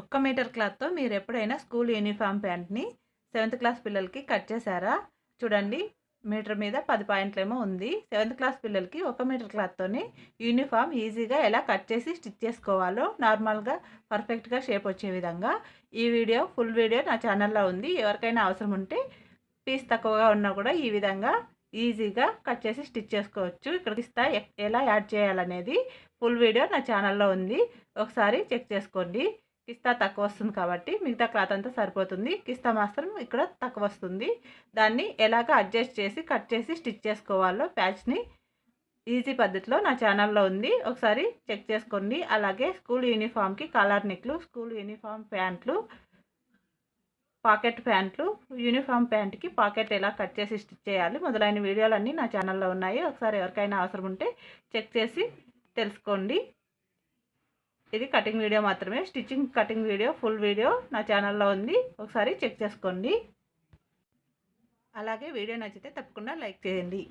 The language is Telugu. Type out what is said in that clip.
ఒక్క మీటర్ క్లాత్తో మీరు ఎప్పుడైనా స్కూల్ యూనిఫామ్ ప్యాంట్ని సెవెంత్ క్లాస్ పిల్లలకి కట్ చేశారా? చూడండి మీటర్ మీద పది పాయింట్లేమో ఉంది. సెవెంత్ క్లాస్ పిల్లలకి ఒక మీటర్ క్లాత్తోని యూనిఫామ్ ఈజీగా ఎలా కట్ చేసి స్టిచ్ చేసుకోవాలో నార్మల్గా పర్ఫెక్ట్గా షేప్ వచ్చే విధంగా ఈ వీడియో ఫుల్ వీడియో నా ఛానల్లో ఉంది. ఎవరికైనా అవసరం ఉంటే పీస్ తక్కువగా ఉన్నా కూడా ఈ విధంగా ఈజీగా కట్ చేసి స్టిచ్ చేసుకోవచ్చు. ఇక్కడ ఇస్తా ఎలా యాడ్ చేయాలనేది ఫుల్ వీడియో నా ఛానల్లో ఉంది. ఒకసారి చెక్ చేసుకోండి. కిస్తా తక్కువ వస్తుంది కాబట్టి మిగతా క్లాత్ అంతా సరిపోతుంది. కిస్తా మాత్రం ఇక్కడ తక్కువ వస్తుంది. దాన్ని ఎలాగ అడ్జస్ట్ చేసి కట్ చేసి స్టిచ్ చేసుకోవాలో ప్యాచ్ని ఈజీ పద్ధతిలో నా ఛానల్లో ఉంది. ఒకసారి చెక్ చేసుకోండి. అలాగే స్కూల్ యూనిఫామ్కి కాలర్ నెక్లు స్కూల్ యూనిఫామ్ ప్యాంట్లు పాకెట్ ప్యాంట్లు యూనిఫామ్ ప్యాంట్కి పాకెట్ ఎలా కట్ చేసి స్టిచ్ చేయాలి మొదలైన వీడియోలన్నీ నా ఛానల్లో ఉన్నాయి. ఒకసారి ఎవరికైనా అవసరం ఉంటే చెక్ చేసి తెలుసుకోండి. ఇది కటింగ్ వీడియో మాత్రమే. Stitching cutting video full video నా ఛానల్లో ఉంది. ఒకసారి చెక్ చేసుకోండి. అలాగే వీడియో నచ్చితే తప్పకుండా లైక్ చేయండి.